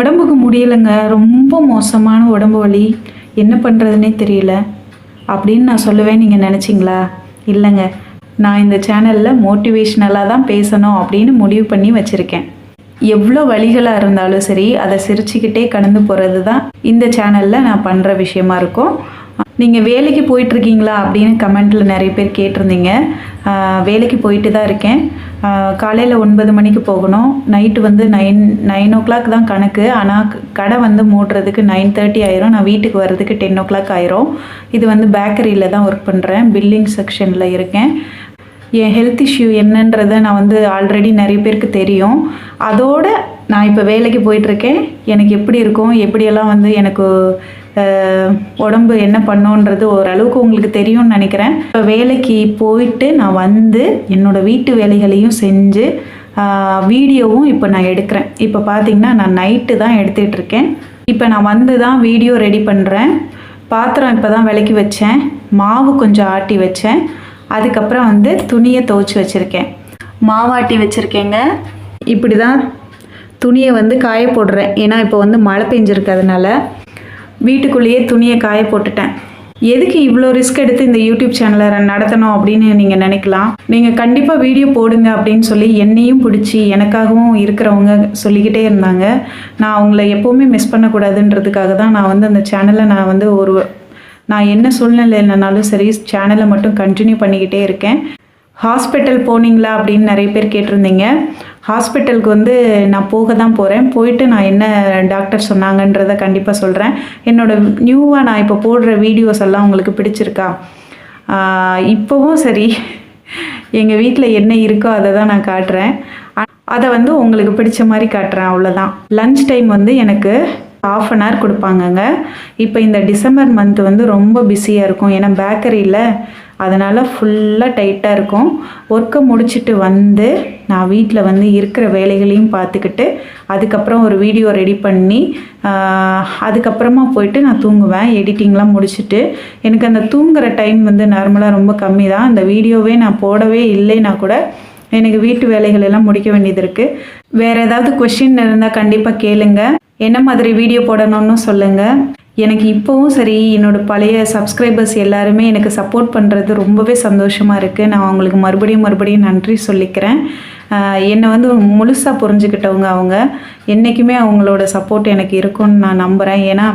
உடம்புக்கு முடியலைங்க. ரொம்ப மோசமான உடம்பு வலி. என்ன பண்ணுறதுனே தெரியல. அப்படின்னு நான் சொல்லுவேன். நீங்கள் நினச்சிங்களா? இல்லைங்க. நான் இந்த சேனலில் மோட்டிவேஷ்னலாக தான் பேசணும் அப்படின்னு முடிவு பண்ணி வச்சுருக்கேன். எவ்வளோ வழிகளாக இருந்தாலும் சரி அதை சிரிச்சுக்கிட்டே கடந்து போகிறது தான் இந்த சேனலில் நான் பண்ணுற விஷயமா இருக்கும். நீங்கள் வேலைக்கு போயிட்டுருக்கீங்களா அப்படின்னு கமெண்ட்டில் நிறைய பேர் கேட்டிருந்தீங்க. வேலைக்கு போயிட்டு தான் இருக்கேன். காலையில் ஒன்பது மணிக்கு போகணும். நைட்டு வந்து நைன் நைன் ஓ கிளாக் தான் கணக்கு. ஆனால் கடை வந்து மூடுறதுக்கு நைன் தேர்ட்டி ஆயிரும். நான் வீட்டுக்கு வர்றதுக்கு டென் ஓ கிளாக் ஆயிரும். இது வந்து பேக்கரியில் தான் ஒர்க் பண்ணுறேன் பில்லிங் செக்ஷனில் இருக்கேன். என் ஹெல்த் இஷ்யூ என்னன்றதை நான் வந்து ஆல்ரெடி நிறைய பேருக்கு தெரியும். அதோட நான் இப்போ வேலைக்கு போயிட்டுருக்கேன். எனக்கு எப்படி இருக்கும்? எப்படியெல்லாம் வந்து எனக்கு உடம்பு என்ன பண்ணுன்றது ஓரளவுக்கு உங்களுக்கு தெரியும்னு நினைக்கிறேன். இப்போ வேலைக்கு போயிட்டு நான் வந்து என்னோடய வீட்டு வேலைகளையும் செஞ்சு வீடியோவும் இப்போ நான் எடுக்கிறேன். இப்போ பார்த்தீங்கன்னா நான் நைட்டு தான் எடுத்துகிட்டு இருக்கேன். இப்போ நான் வந்து தான் வீடியோ ரெடி பண்ணுறேன் பாத்திரம் இப்போ தான் விளக்கி வச்சேன். மாவு கொஞ்சம் ஆட்டி வச்சேன். அதுக்கப்புறம் வந்து துணியை துவைச்சி வச்சுருக்கேன். மாவாட்டி வச்சுருக்கேங்க. இப்படி தான் துணியை வந்து காய போடுறேன். ஏன்னா இப்போ வந்து மழை பெஞ்சிருக்கிறதுனால வீட்டுக்குள்ளேயே துணியை காய போட்டுட்டேன். எதுக்கு இவ்வளோ ரிஸ்க் எடுத்து இந்த யூடியூப் சேனலை நடத்தணும் அப்படின்னு நீங்கள் நினைக்கலாம். நீங்கள் கண்டிப்பாக வீடியோ போடுங்க அப்படின்னு சொல்லி என்னையும் பிடிச்சி எனக்காகவும் இருக்கிறவங்க சொல்லிக்கிட்டே இருந்தாங்க. நான் அவங்கள எப்போவுமே மிஸ் பண்ணக்கூடாதுன்றதுக்காக தான் நான் வந்து அந்த சேனலை நான் வந்து ஒரு நான் என்ன சூழ்நிலை இல்லைனாலும் சரி சேனலை மட்டும் கண்டினியூ பண்ணிக்கிட்டே இருக்கேன். ஹாஸ்பிட்டல் போனீங்களா அப்படின்னு நிறைய பேர் கேட்டிருந்தீங்க. ஹாஸ்பிட்டலுக்கு வந்து நான் போக தான் போகிறேன் போயிட்டு நான் என்ன டாக்டர் சொன்னாங்கன்றதை கண்டிப்பாக சொல்கிறேன் என்னோட நியூவாக நான் இப்போ போடுற வீடியோஸ் எல்லாம் உங்களுக்கு பிடிச்சிருக்கா? இப்போவும் சரி. எங்கள் வீட்டில் என்ன இருக்கோ அதை தான் நான் காட்டுறேன். அதை வந்து உங்களுக்கு பிடிச்ச மாதிரி காட்டுறேன். அவ்வளோதான் லஞ்ச் டைம் வந்து எனக்கு ஆஃப் அன் ஹவர் கொடுப்பாங்கங்க. இப்போ இந்த டிசம்பர் மந்த் வந்து ரொம்ப பிஸியாக இருக்கும். ஏன்னா பேக்கரியில் அதனால் ஃபுல்லாக டைட்டாக இருக்கும். ஒர்க்கை முடிச்சுட்டு வந்து நான் வீட்டில் வந்து இருக்கிற வேலைகளையும் பார்த்துக்கிட்டு அதுக்கப்புறம் ஒரு வீடியோ ரெடி பண்ணி அதுக்கப்புறமா போயிட்டு நான் தூங்குவேன். எடிட்டிங்லாம் முடிச்சுட்டு எனக்கு அந்த தூங்குற டைம் வந்து நார்மலாக ரொம்ப கம்மி தான் அந்த வீடியோவே நான் போடவே இல்லைன்னா கூட எனக்கு வீட்டு வேலைகள் எல்லாம் முடிக்க வேண்டியது இருக்குது வேறு ஏதாவது கொஷின் இருந்தால் கண்டிப்பாக கேளுங்க. என்ன மாதிரி வீடியோ போடணும்னு சொல்லுங்கள் எனக்கு இப்போவும் சரி என்னோட பழைய சப்ஸ்கிரைபர்ஸ் எல்லாருமே எனக்கு சப்போர்ட் பண்ணுறது ரொம்பவே சந்தோஷமாக இருக்குது நான் அவங்களுக்கு மறுபடியும் மறுபடியும் நன்றி சொல்லிக்கிறேன். என்னை வந்து முழுசாக புரிஞ்சுக்கிட்டவங்க அவங்க. என்றைக்குமே அவங்களோட சப்போர்ட் எனக்கு இருக்கும்னு நான் நம்புகிறேன் ஏன்னா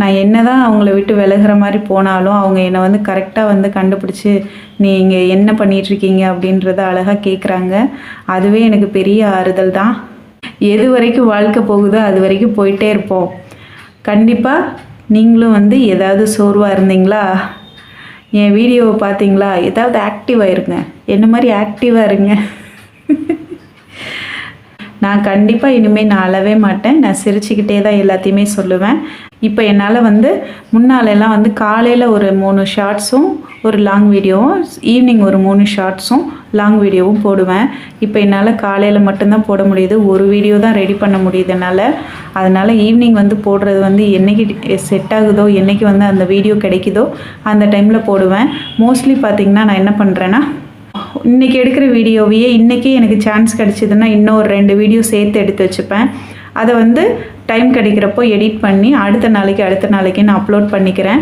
நான் என்ன தான் அவங்கள விட்டு விலகுற மாதிரி போனாலும் அவங்க என்னை வந்து கரெக்டாக வந்து கண்டுபிடிச்சி நீங்கள் என்ன பண்ணிகிட்ருக்கீங்க அப்படின்றத அழகாக கேட்குறாங்க அதுவே எனக்கு பெரிய ஆறுதல் தான். எது வரைக்கும் வாழ்க்கை போகுதோ அது வரைக்கும் போயிட்டே இருப்போம். கண்டிப்பாக நீங்களும் வந்து ஏதாவது சோர்வாக இருந்தீங்களா? என் வீடியோவை பார்த்தீங்களா? ஏதாவது ஆக்டிவாக இருங்க. என்ன மாதிரி ஆக்டிவாக இருங்க. நான் கண்டிப்பாக இனிமேல் நான் அழவே மாட்டேன். நான் சிரிச்சுக்கிட்டே தான் எல்லாத்தையுமே சொல்லுவேன். இப்போ என்னால் வந்து முன்னாலெல்லாம் வந்து காலையில் ஒரு மூணு ஷார்ட்ஸும் ஒரு லாங் வீடியோவும் ஈவினிங் ஒரு மூணு ஷார்ட்ஸும் லாங் வீடியோவும் போடுவேன். இப்போ என்னால் காலையில் மட்டும்தான் போட முடியுது. ஒரு வீடியோ தான் ரெடி பண்ண முடியுது என்னால். அதனால் ஈவினிங் வந்து போடுறது வந்து என்னைக்கு செட் ஆகுதோ என்னைக்கு வந்து அந்த வீடியோ கிடைக்குதோ அந்த டைமில் போடுவேன். மோஸ்ட்லி பார்த்திங்கன்னா நான் என்ன பண்ணுறேன்னா இன்றைக்கி எடுக்கிற வீடியோவையே இன்றைக்கே எனக்கு சான்ஸ் கிடச்சிதுன்னா இன்னும் ஒரு ரெண்டு வீடியோ சேர்த்து எடுத்து வச்சுப்பேன். அதை வந்து டைம் கிடைக்கிறப்போ எடிட் பண்ணி அடுத்த நாளைக்கு அடுத்த நாளைக்கு நான் அப்லோட் பண்ணிக்கிறேன்.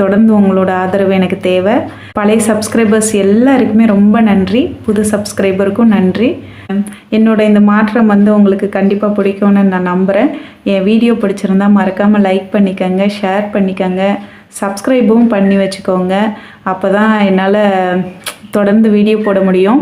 தொடர்ந்து உங்களோட ஆதரவு எனக்கு தேவை. பழைய சப்ஸ்கிரைபர்ஸ் எல்லாருக்குமே ரொம்ப நன்றி. புது சப்ஸ்கிரைபருக்கும் நன்றி. என்னோட இந்த மாற்றம் வந்து உங்களுக்கு கண்டிப்பாக பிடிக்கும்னு நான் நம்புகிறேன் என் வீடியோ பிடிச்சிருந்தா மறக்காமல் லைக் பண்ணிக்கோங்க ஷேர் பண்ணிக்கோங்க. சப்ஸ்கிரைபும் பண்ணி வச்சுக்கோங்க. அப்போ தான் என்னால் தொடர்ந்து வீடியோ போட முடியும்.